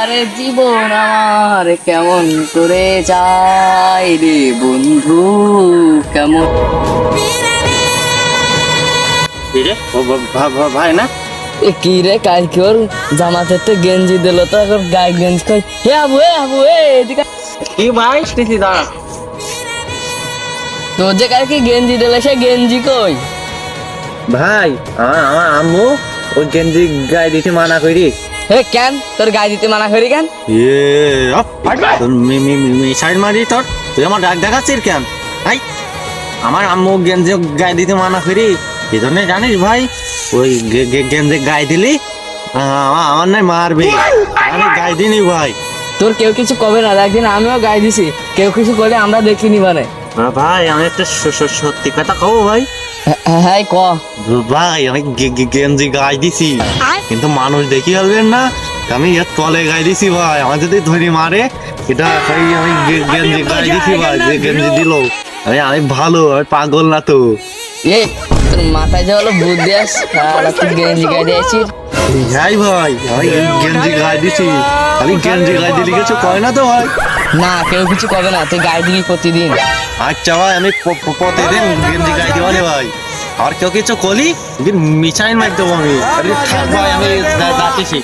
আরে জীবন আমার কেমন করে যায় রে বন্ধু কেমন ভাই না? এ কি রে কালকে ওর জামাতে তো গেঞ্জি দিল তো এখন গায়ে গেঞ্জি কই? হে আবু হে আবু এদিকে কি ভাই স্মৃতি দাঁড়া। তোর যে কালকে গেঞ্জি দিলে সে গেঞ্জি কই? ভাই আমার আমার আম্মু ওই গেঞ্জি গায়ে দিতে মানা করি হে কেন? তোর গায়ে দিতে মানা করি কেন? তোর মি মি মি- মি সাইড মারি তোর? তুই আমার ডাক দেখাচ্ছিস কেন? ভাই আমার আম্মু গেঞ্জি গায়ে দিতে মানা করি। এই জন্য জানিস ভাই? ওই গেঞ্জি গায়ে দিলি? আমার নাই মারবে। আমি গায়ে দিনি ভাই। তোর কেউ কিছু কবে না একদিন আমিও গায়ে দিছি। কেউ কিছু করে আমরা দেখিনি মানে। ভাই আমি একটা সত্যি কথা কব ভাই। হ্যাঁ ক। ভাই আমি গেঞ্জি গায়ে দিছি। কিন্তু মানুষ দেখি ফেলবেন না আমি এর তলে গায়ে দিছি ভাই। আমার যদি ধরি মারে এটা ভাই আমি গেঞ্জি গায়ে দিছি ভাই যে গেঞ্জি দিল। আমি আমি ভালো আমি পাগল না তো। এ তোর মাথায় যে হলো বুদ্ধি আস আর তুই গেঞ্জি গায়ে দিয়েছিস যাই ভাই আমি গেঞ্জি গায়ে দিছি। আমি গেঞ্জি গায়ে দিলি কিছু কয় না তো ভাই? না কেউ কিছু করবে না তুই গায়ে দিবি প্রতিদিন। আচ্ছা ভাই আমি প্রতিদিন গেঞ্জি গায়ে দিব রে ভাই। আর কেউ কিছু কলি? মিছাইন মার দেবো আমি। ভাই আমি যাচ্ছি